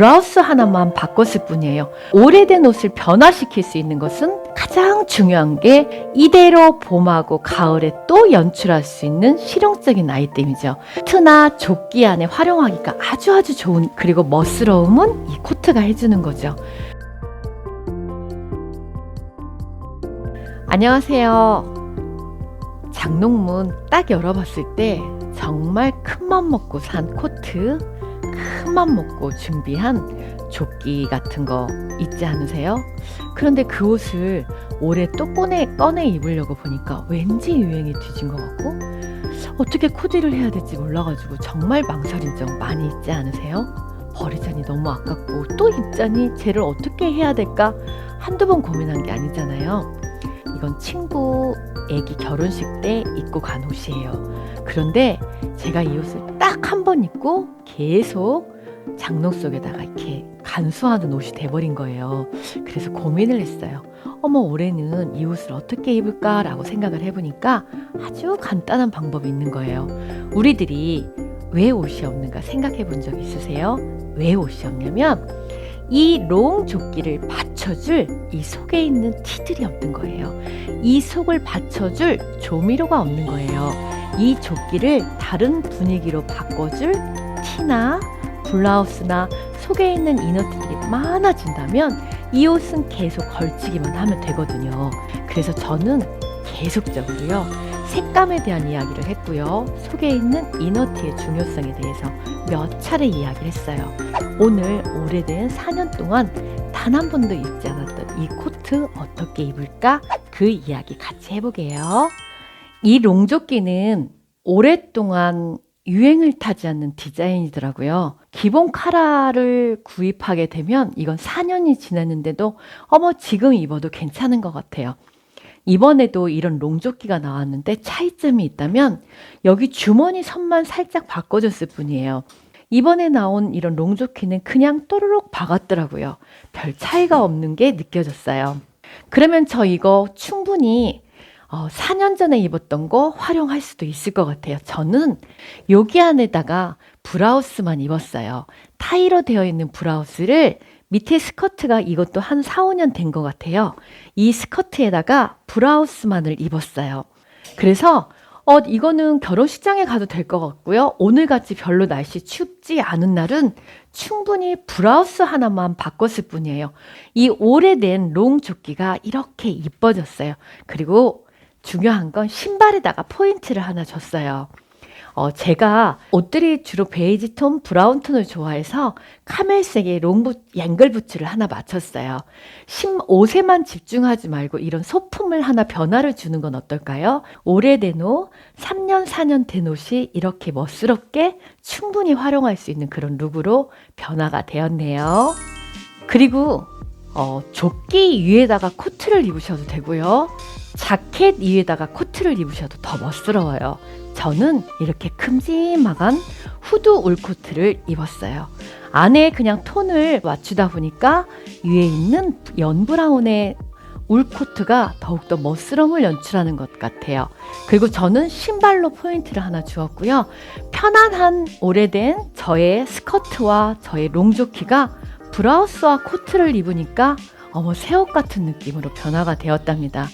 브라우스 하나만 바꿨을 뿐이에요. 오래된 옷을 변화시킬 수 있는 것은 가장 중요한 게 이대로 봄하고 가을에 또 연출할 수 있는 실용적인 아이템이죠. 코트나 조끼 안에 활용하기가 아주 아주 좋은 그리고 멋스러움은 이 코트가 해주는 거죠. 안녕하세요. 장롱문 딱 열어봤을 때 정말 큰 맘 먹고 산 코트, 큰맘 먹고 준비한 조끼 같은 거 있지 않으세요? 그런데 그 옷을 올해 또 꺼내, 꺼내 입으려고 보니까 왠지 유행이 뒤진 것 같고 어떻게 코디를 해야 될지 몰라가지고 정말 망설인 적 많이 있지 않으세요? 버리자니 너무 아깝고 또 입자니 쟤를 어떻게 해야 될까 한두 번 고민한 게 아니잖아요. 이건 친구 애기 결혼식 때 입고 간 옷이에요. 그런데 제가 이 옷을 딱 한 번 입고 계속 장롱 속에다가 이렇게 간수하는 옷이 돼버린 거예요. 그래서 고민을 했어요. 어머, 올해는 이 옷을 어떻게 입을까라고 생각을 해보니까 아주 간단한 방법이 있는 거예요. 우리들이 왜 옷이 없는가 생각해 본 적 있으세요? 왜 옷이 없냐면 이 롱 조끼를 받쳐줄 이 속에 있는 티들이 없는 거예요. 이 속을 받쳐줄 조미료가 없는 거예요. 이 조끼를 다른 분위기로 바꿔줄 티나 블라우스나 속에 있는 이너티들이 많아진다면 이 옷은 계속 걸치기만 하면 되거든요. 그래서 저는 계속적으로요. 색감에 대한 이야기를 했고요. 속에 있는 이너티의 중요성에 대해서 몇 차례 이야기를 했어요. 오늘 오래된 4년 동안 단 한 번도 입지 않았던 이 코트 어떻게 입을까? 그 이야기 같이 해보게요. 이 롱조끼는 오랫동안 유행을 타지 않는 디자인이더라고요. 기본 카라를 구입하게 되면 이건 4년이 지났는데도 어머 지금 입어도 괜찮은 것 같아요. 이번에도 이런 롱조끼가 나왔는데 차이점이 있다면 여기 주머니 선만 살짝 바꿔줬을 뿐이에요. 이번에 나온 이런 롱조끼는 그냥 또르륵 박았더라고요. 별 차이가 없는 게 느껴졌어요. 그러면 저 이거 충분히 어, 4년 전에 입었던 거 활용할 수도 있을 것 같아요. 저는 여기 안에다가 브라우스만 입었어요. 타이로 되어 있는 브라우스를 밑에 스커트가 이것도 한 4, 5년 된 것 같아요. 이 스커트에다가 브라우스만을 입었어요. 그래서 어, 이거는 결혼식장에 가도 될 것 같고요. 오늘같이 별로 날씨 춥지 않은 날은 충분히 브라우스 하나만 바꿨을 뿐이에요. 이 오래된 롱 조끼가 이렇게 이뻐졌어요. 그리고 중요한 건 신발에다가 포인트를 하나 줬어요. 어, 제가 옷들이 주로 베이지 톤, 브라운 톤을 좋아해서 카멜색의 롱부, 앵글 부츠를 하나 맞췄어요. 심, 옷에만 집중하지 말고 이런 소품을 하나 변화를 주는 건 어떨까요? 오래된 옷, 3년, 4년 된 옷이 이렇게 멋스럽게 충분히 활용할 수 있는 그런 룩으로 변화가 되었네요. 그리고 어, 조끼 위에다가 코트를 입으셔도 되고요. 자켓 위에다가 코트를 입으셔도 더 멋스러워요. 저는 이렇게 큼지막한 후드 울 코트를 입었어요. 안에 그냥 톤을 맞추다 보니까 위에 있는 연브라운의 울 코트가 더욱더 멋스러움을 연출하는 것 같아요. 그리고 저는 신발로 포인트를 하나 주었고요. 편안한 오래된 저의 스커트와 저의 롱조키가 브라우스와 코트를 입으니까 어머 새 옷 같은 느낌으로 변화가 되었답니다.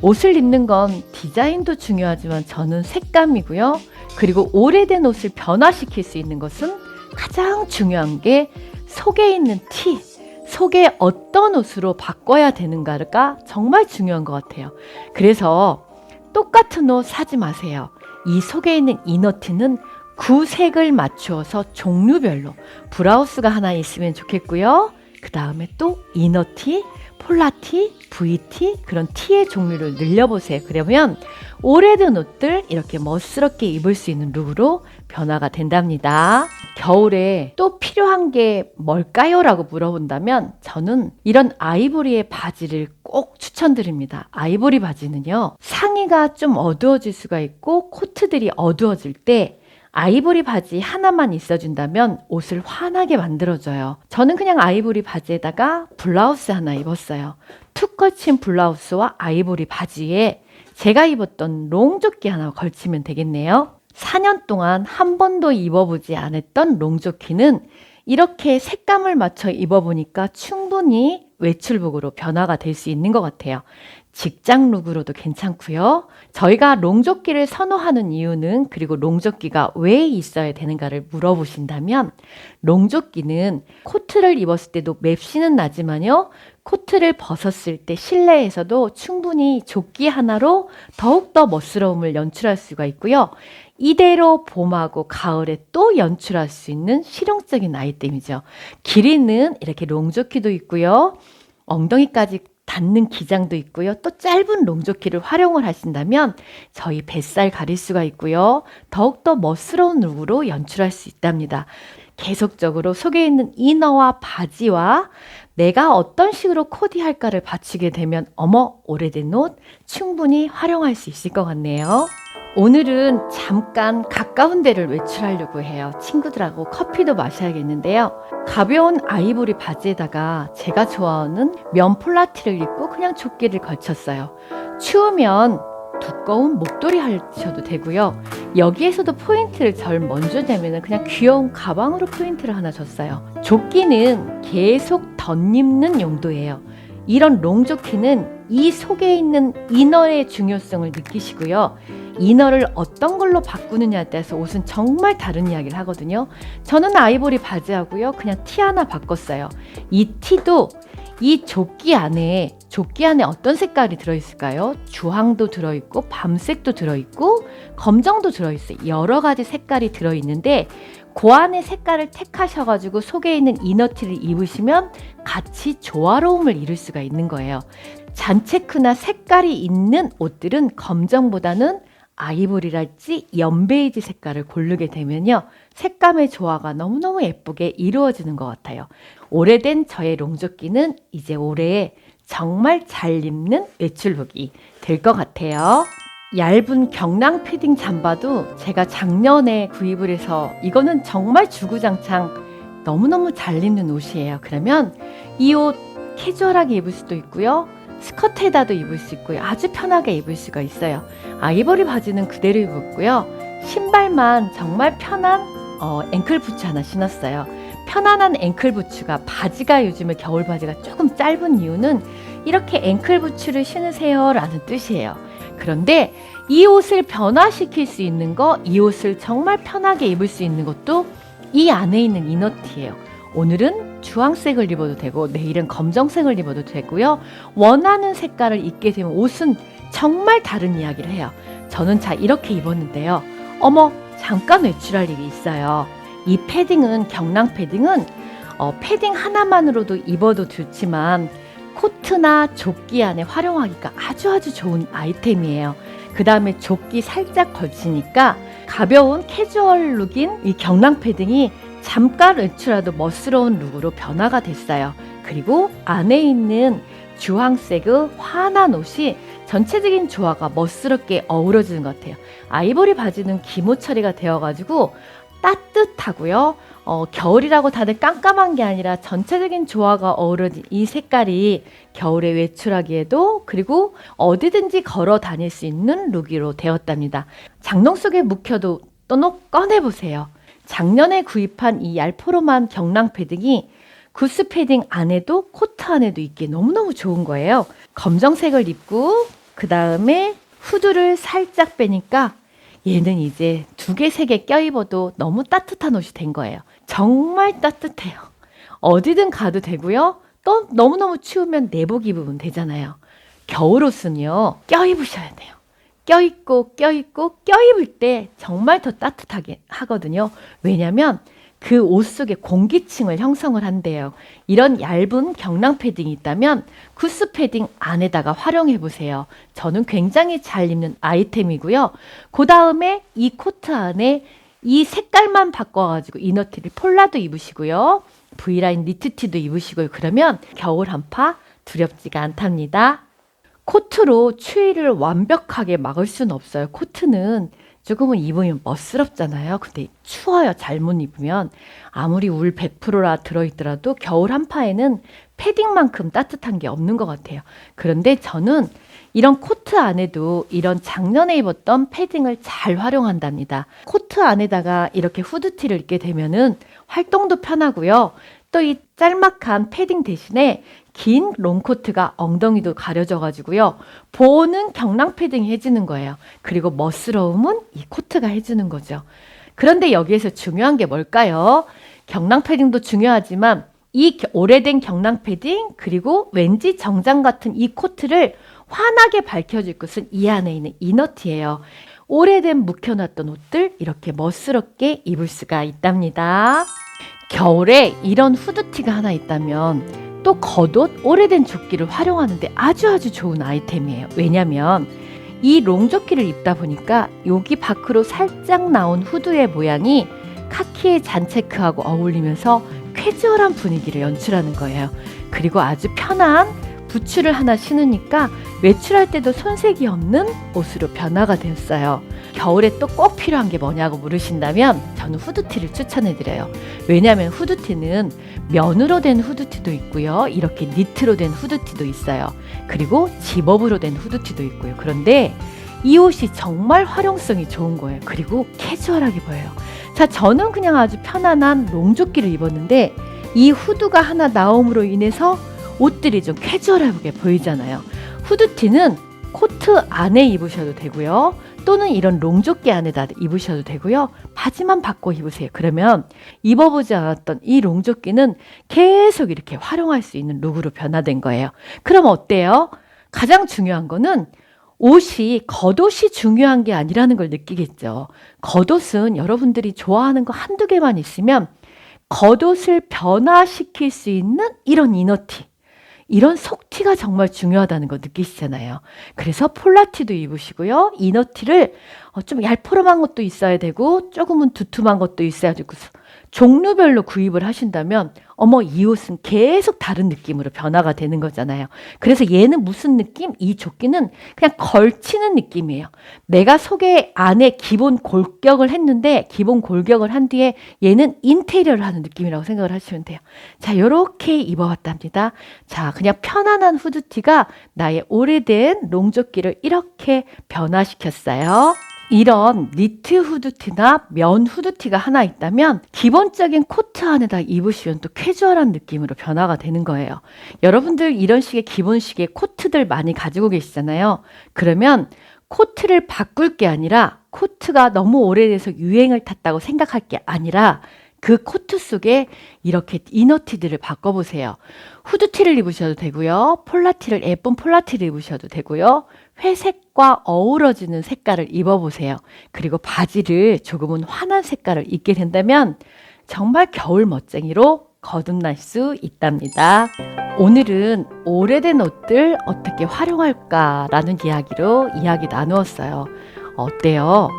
옷을 입는 건 디자인도 중요하지만 저는 색감이고요. 그리고 오래된 옷을 변화시킬 수 있는 것은 가장 중요한 게 속에 있는 티, 속에 어떤 옷으로 바꿔야 되는가가 정말 중요한 것 같아요. 그래서 똑같은 옷 사지 마세요. 이 속에 있는 이너티는 구색을 맞추어서 종류별로 브라우스가 하나 있으면 좋겠고요. 그 다음에 또 이너티, 폴라티, VT 그런 티의 종류를 늘려보세요. 그러면 오래된 옷들 이렇게 멋스럽게 입을 수 있는 룩으로 변화가 된답니다. 겨울에 또 필요한 게 뭘까요? 라고 물어본다면 저는 이런 아이보리의 바지를 꼭 추천드립니다. 아이보리 바지는요, 상의가 좀 어두워질 수가 있고 코트들이 어두워질 때 아이보리 바지 하나만 있어준다면 옷을 환하게 만들어줘요. 저는 그냥 아이보리 바지에다가 블라우스 하나 입었어요. 툭 걸친 블라우스와 아이보리 바지에 제가 입었던 롱조끼 하나 걸치면 되겠네요. 4년 동안 한 번도 입어보지 않았던 롱조끼는 이렇게 색감을 맞춰 입어보니까 충분히 외출복으로 변화가 될 수 있는 것 같아요. 직장 룩으로도 괜찮고요. 저희가 롱조끼를 선호하는 이유는 그리고 롱조끼가 왜 있어야 되는가를 물어보신다면 롱조끼는 코트를 입었을 때도 맵시는 나지만요. 코트를 벗었을 때 실내에서도 충분히 조끼 하나로 더욱더 멋스러움을 연출할 수가 있고요. 이대로 봄하고 가을에 또 연출할 수 있는 실용적인 아이템이죠. 길이는 이렇게 롱조끼도 있고요. 엉덩이까지 닿는 기장도 있고요. 또 짧은 롱조끼를 활용을 하신다면 저희 뱃살 가릴 수가 있고요. 더욱더 멋스러운 룩으로 연출할 수 있답니다. 계속적으로 속에 있는 이너와 바지와 내가 어떤 식으로 코디할까를 받치게 되면 어머 오래된 옷 충분히 활용할 수 있을 것 같네요. 오늘은 잠깐 가까운 데를 외출하려고 해요. 친구들하고 커피도 마셔야겠는데요. 가벼운 아이보리 바지에다가 제가 좋아하는 면 폴라티를 입고 그냥 조끼를 걸쳤어요. 추우면 두꺼운 목도리 하셔도 되고요. 여기에서도 포인트를 절 먼저 내면 그냥 귀여운 가방으로 포인트를 하나 줬어요. 조끼는 계속 덧입는 용도예요. 이런 롱조끼는 이 속에 있는 이너의 중요성을 느끼시고요. 이너를 어떤 걸로 바꾸느냐에 따라서 옷은 정말 다른 이야기를 하거든요. 저는 아이보리 바지하고요. 그냥 티 하나 바꿨어요. 이 티도 이 조끼 안에 조끼 안에 어떤 색깔이 들어있을까요? 주황도 들어있고 밤색도 들어있고 검정도 들어있어요. 여러 가지 색깔이 들어있는데 그 안에 색깔을 택하셔가지고 속에 있는 이너티를 입으시면 같이 조화로움을 이룰 수가 있는 거예요. 잔체크나 색깔이 있는 옷들은 검정보다는 아이보리랄지 연베이지 색깔을 고르게 되면요. 색감의 조화가 너무너무 예쁘게 이루어지는 것 같아요. 오래된 저의 롱조끼는 이제 올해 정말 잘 입는 외출룩이 될 것 같아요. 얇은 경랑 패딩 잠바도 제가 작년에 구입을 해서 이거는 정말 주구장창 너무너무 잘 입는 옷이에요. 그러면 이 옷 캐주얼하게 입을 수도 있고요. 스커트에다도 입을 수 있고요. 아주 편하게 입을 수가 있어요. 아이보리 바지는 그대로 입었고요. 신발만 정말 편한 어, 앵클 부츠 하나 신었어요. 편안한 앵클 부츠가 바지가 요즘에 겨울 바지가 조금 짧은 이유는 이렇게 앵클 부츠를 신으세요라는 뜻이에요. 그런데 이 옷을 변화시킬 수 있는 거, 이 옷을 정말 편하게 입을 수 있는 것도 이 안에 있는 이너티예요. 오늘은 주황색을 입어도 되고 내일은 검정색을 입어도 되고요. 원하는 색깔을 입게 되면 옷은 정말 다른 이야기를 해요. 저는 자 이렇게 입었는데요. 어머 잠깐 외출할 일이 있어요. 이 패딩은 경랑 패딩은 어, 패딩 하나만으로도 입어도 좋지만 코트나 조끼 안에 활용하기가 아주 아주 좋은 아이템이에요. 그 다음에 조끼 살짝 걸치니까 가벼운 캐주얼 룩인 이 경랑 패딩이 잠깐 외출해도 멋스러운 룩으로 변화가 됐어요. 그리고 안에 있는 주황색의 환한 옷이 전체적인 조화가 멋스럽게 어우러지는 것 같아요. 아이보리 바지는 기모 처리가 되어가지고 따뜻하고요. 어, 겨울이라고 다들 깜깜한 게 아니라 전체적인 조화가 어우러진 이 색깔이 겨울에 외출하기에도 그리고 어디든지 걸어 다닐 수 있는 룩으로 되었답니다. 장롱 속에 묵혀도 또 꺼내보세요. 작년에 구입한 이 얄포로만 경랑 패딩이 구스 패딩 안에도 코트 안에도 있기에 너무너무 좋은 거예요. 검정색을 입고 그 다음에 후드를 살짝 빼니까 얘는 이제 두 개, 세 개 껴입어도 너무 따뜻한 옷이 된 거예요. 정말 따뜻해요. 어디든 가도 되고요. 또 너무너무 추우면 내복 입으면 되잖아요. 겨울 옷은요, 껴입으셔야 돼요. 껴입고, 껴입고, 껴입을 때 정말 더 따뜻하게 하거든요. 왜냐면 그 옷 속에 공기층을 형성을 한대요. 이런 얇은 경랑 패딩이 있다면 구스 패딩 안에다가 활용해 보세요. 저는 굉장히 잘 입는 아이템이고요. 그 다음에 이 코트 안에 이 색깔만 바꿔가지고 이너티를 폴라도 입으시고요. V라인 니트티도 입으시고요. 그러면 겨울 한파 두렵지가 않답니다. 코트로 추위를 완벽하게 막을 수는 없어요. 코트는 조금은 입으면 멋스럽잖아요. 근데 추워요. 잘못 입으면. 아무리 울 100%라 들어있더라도 겨울 한파에는 패딩만큼 따뜻한 게 없는 것 같아요. 그런데 저는 이런 코트 안에도 이런 작년에 입었던 패딩을 잘 활용한답니다. 코트 안에다가 이렇게 후드티를 입게 되면은 활동도 편하고요. 또 이 짤막한 패딩 대신에 긴 롱코트가 엉덩이도 가려져 가지고요. 보호는 경랑 패딩이 해주는 거예요. 그리고 멋스러움은 이 코트가 해주는 거죠. 그런데 여기에서 중요한 게 뭘까요? 경랑 패딩도 중요하지만 이 겨- 오래된 경랑 패딩 그리고 왠지 정장 같은 이 코트를 환하게 밝혀줄 것은 이 안에 있는 이너티예요. 오래된 묵혀놨던 옷들 이렇게 멋스럽게 입을 수가 있답니다. 겨울에 이런 후드티가 하나 있다면 또 겉옷 오래된 조끼를 활용하는데 아주 아주 좋은 아이템이에요. 왜냐면 이 롱조끼를 입다 보니까 여기 밖으로 살짝 나온 후드의 모양이 카키의 잔체크하고 어울리면서 캐주얼한 분위기를 연출하는 거예요. 그리고 아주 편한 부츠를 하나 신으니까 외출할 때도 손색이 없는 옷으로 변화가 되었어요. 겨울에 또 꼭 필요한 게 뭐냐고 물으신다면 저는 후드티를 추천해 드려요. 왜냐하면 후드티는 면으로 된 후드티도 있고요. 이렇게 니트로 된 후드티도 있어요. 그리고 집업으로 된 후드티도 있고요. 그런데 이 옷이 정말 활용성이 좋은 거예요. 그리고 캐주얼하게 보여요. 자, 저는 그냥 아주 편안한 롱조끼를 입었는데 이 후드가 하나 나옴으로 인해서 옷들이 좀 캐주얼하게 보이잖아요. 후드티는 코트 안에 입으셔도 되고요. 또는 이런 롱조끼 안에다 입으셔도 되고요. 바지만 바꿔 입으세요. 그러면 입어보지 않았던 이 롱조끼는 계속 이렇게 활용할 수 있는 룩으로 변화된 거예요. 그럼 어때요? 가장 중요한 거는 옷이 겉옷이 중요한 게 아니라는 걸 느끼겠죠. 겉옷은 여러분들이 좋아하는 거 한두 개만 있으면 겉옷을 변화시킬 수 있는 이런 이너티. 이런 속티가 정말 중요하다는 거 느끼시잖아요. 그래서 폴라티도 입으시고요. 이너티를 어, 좀 얄포름한 것도 있어야 되고 조금은 두툼한 것도 있어야 되고 종류별로 구입을 하신다면 어머 이 옷은 계속 다른 느낌으로 변화가 되는 거잖아요. 그래서 얘는 무슨 느낌? 이 조끼는 그냥 걸치는 느낌이에요. 내가 속에 안에 기본 골격을 했는데 기본 골격을 한 뒤에 얘는 인테리어를 하는 느낌이라고 생각을 하시면 돼요. 자, 요렇게 입어봤답니다. 자, 그냥 편안한 후드티가 나의 오래된 롱조끼를 이렇게 변화시켰어요. 이런 니트 후드티나 면 후드티가 하나 있다면 기본적인 코트 안에다 입으시면 또 캐주얼한 느낌으로 변화가 되는 거예요. 여러분들 이런 식의 기본식의 코트들 많이 가지고 계시잖아요. 그러면 코트를 바꿀 게 아니라 코트가 너무 오래돼서 유행을 탔다고 생각할 게 아니라 그 코트 속에 이렇게 이너티들을 바꿔보세요. 후드티를 입으셔도 되고요. 폴라티를 예쁜 폴라티를 입으셔도 되고요. 회색과 어우러지는 색깔을 입어보세요. 그리고 바지를 조금은 환한 색깔을 입게 된다면 정말 겨울 멋쟁이로 거듭날 수 있답니다. 오늘은 오래된 옷들 어떻게 활용할까라는 이야기로 이야기 나누었어요. 어때요?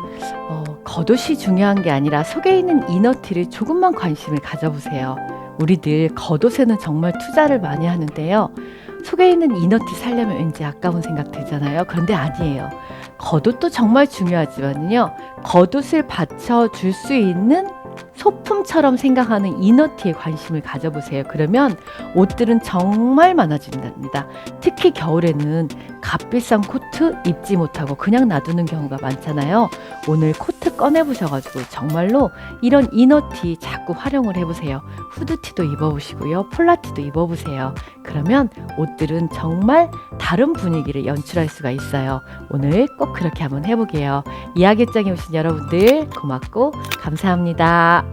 어, 겉옷이 중요한 게 아니라 속에 있는 이너티를 조금만 관심을 가져보세요. 우리들 겉옷에는 정말 투자를 많이 하는데요. 속에 있는 이너티 살려면 왠지 아까운 생각 들잖아요. 그런데 아니에요. 겉옷도 정말 중요하지만요. 겉옷을 받쳐줄 수 있는 소품처럼 생각하는 이너티에 관심을 가져보세요. 그러면 옷들은 정말 많아진답니다. 특히 겨울에는 값비싼 코트 입지 못하고 그냥 놔두는 경우가 많잖아요. 오늘 코트 꺼내보셔가지고 정말로 이런 이너티 자꾸 활용을 해보세요. 후드티도 입어보시고요. 폴라티도 입어보세요. 그러면 옷들은 정말 다른 분위기를 연출할 수가 있어요. 오늘 꼭 그렇게 한번 해보게요. 이야기장에 오신 여러분들 고맙고 감사합니다.